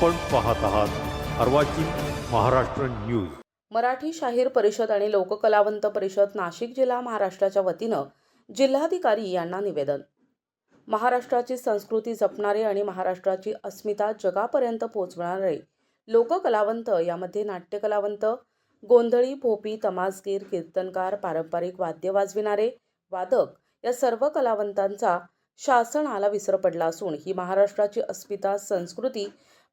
आपण पाहत आहात अर्वाचीन महाराष्ट्र न्यूज. मराठी शाहीर परिषद आणि लोककलावंत परिषद नाशिक जिल्हा महाराष्ट्राच्या वतीनं जिल्हाधिकारी यांना निवेदन. महाराष्ट्राची संस्कृती जपणारे आणि महाराष्ट्राची अस्मिता जगापर्यंत पोहोचवणारे लोककलावंत यामध्ये नाट्यकलावंत गोंधळी भोपी तमासगीर कीर्तनकार पारंपरिक वाद्य वाजविणारे वादक या सर्व कलावंतांचा शासनाला विसर पडला असून ही महाराष्ट्राची अस्मिता संस्कृती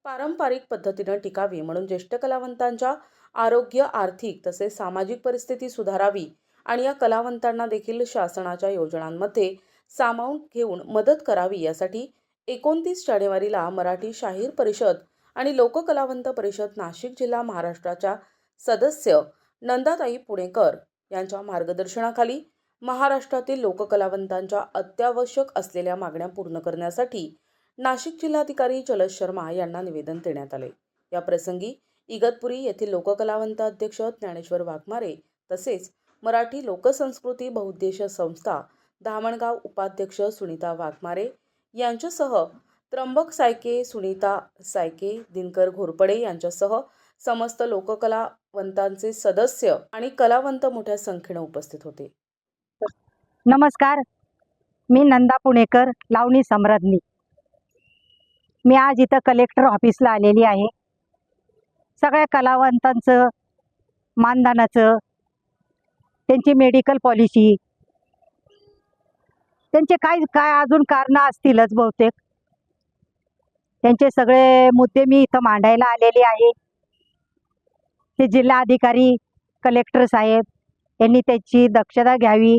पारंपरिक पद्धतीनं टिकावी म्हणून ज्येष्ठ कलावंतांच्या आरोग्य आर्थिक तसेच सामाजिक परिस्थिती सुधारावी आणि या कलावंतांना देखील शासनाच्या योजनांमध्ये सामावून घेऊन मदत करावी यासाठी एकोणतीस जानेवारीला मराठी शाहीर परिषद आणि लोककलावंत परिषद नाशिक जिल्हा महाराष्ट्राच्या सदस्य नंदाताई पुणेकर यांच्या मार्गदर्शनाखाली महाराष्ट्रातील लोककलावंतांच्या अत्यावश्यक असलेल्या मागण्या पूर्ण करण्यासाठी नाशिक जिल्हाधिकारी जलज शर्मा यांना निवेदन देण्यात आले. या प्रसंगी इगतपुरी येथील लोककलावंत अध्यक्ष ज्ञानेश्वर वाघमारे तसेच मराठी लोकसंस्कृती बहुउद्देशीय संस्था धामणगाव उपाध्यक्ष सुनीता वाघमारे यांच्यासह त्र्यंबक सायके सुनीता सायके दिनकर घोरपडे यांच्यासह समस्त लोककलावंतांचे सदस्य आणि कलावंत मोठ्या संख्येने उपस्थित होते. नमस्कार. मी नंदा पुणेकर लावणी सम्राज्ञी मी आज इथं कलेक्टर ऑफिसला आलेली आहे. सगळ्या कलावंतांचं मानधनाचं त्यांची मेडिकल पॉलिसी त्यांचे काय काय अजून कारणं असतीलच बहुतेक. त्यांचे सगळे मुद्दे मी इथं मांडायला आलेले आहे. ते जिल्हा अधिकारी कलेक्टर साहेब यांनी त्याची दक्षता घ्यावी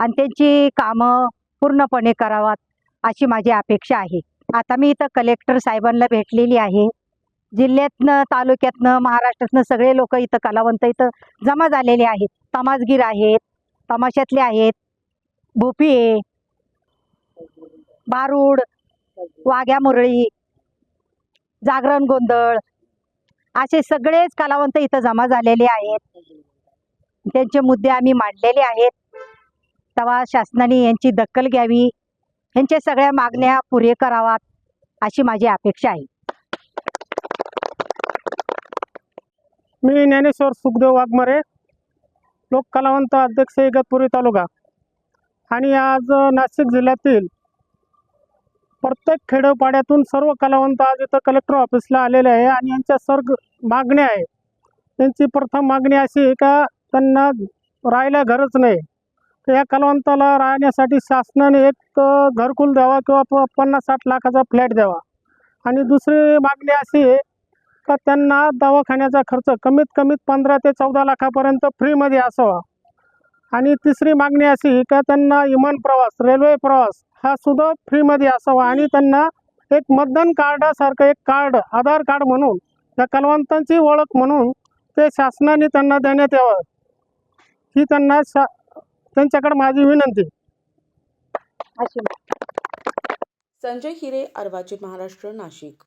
आणि त्यांची कामं पूर्णपणे करावात अशी माझी अपेक्षा आहे. आता मी इथं कलेक्टर साहेबांना भेटलेली आहे. जिल्ह्यातनं तालुक्यातनं महाराष्ट्रातनं सगळे लोक इथं कलावंत इथं जमा झालेले आहेत. तमासगीर आहेत तमाशातले आहेत भोपी बारूड वाघ्या मुरळी जागरण गोंधळ असे सगळेच कलावंत इथं जमा झालेले आहेत. त्यांचे मुद्दे आम्ही मांडलेले आहेत. तेव्हा शासनाने यांची दखल घ्यावी. यांच्या सगळ्या मागण्या पुरे करावात अशी माझी अपेक्षा आहे. मी ज्ञानेश्वर सुखदेव वाघमारे लोक कलावंत अध्यक्ष इगतपुरी तालुका. आणि आज नाशिक जिल्ह्यातील प्रत्येक खेडोपाड्यातून सर्व कलावंत आज इथं कलेक्टर ऑफिसला आलेले आहे आणि यांच्या सर्व मागण्या आहे त्यांची प्रथम मागणी अशी आहे का त्यांना राहायला घरच नाही. तर या कलावंताला राहण्यासाठी शासनाने एक घरकुल द्यावा किंवा प पन्नास साठ लाखाचा फ्लॅट द्यावा. आणि दुसरी मागणी अशी आहे का त्यांना दवाखान्याचा खर्च कमीत कमीत पंधरा ते चौदा लाखापर्यंत फ्रीमध्ये असावा. आणि तिसरी मागणी अशी का त्यांना विमान प्रवास रेल्वे प्रवास हा सुद्धा फ्रीमध्ये असावा. आणि त्यांना एक मतदान कार्डासारखं एक कार्ड आधार कार्ड म्हणून त्या कलवंतांची ओळख म्हणून ते शासनाने त्यांना देण्यात यावं. ही त्यांना शा त्यांच्याकडे माझी विनंती. संजय हिरे अर्वाची महाराष्ट्र नाशिक.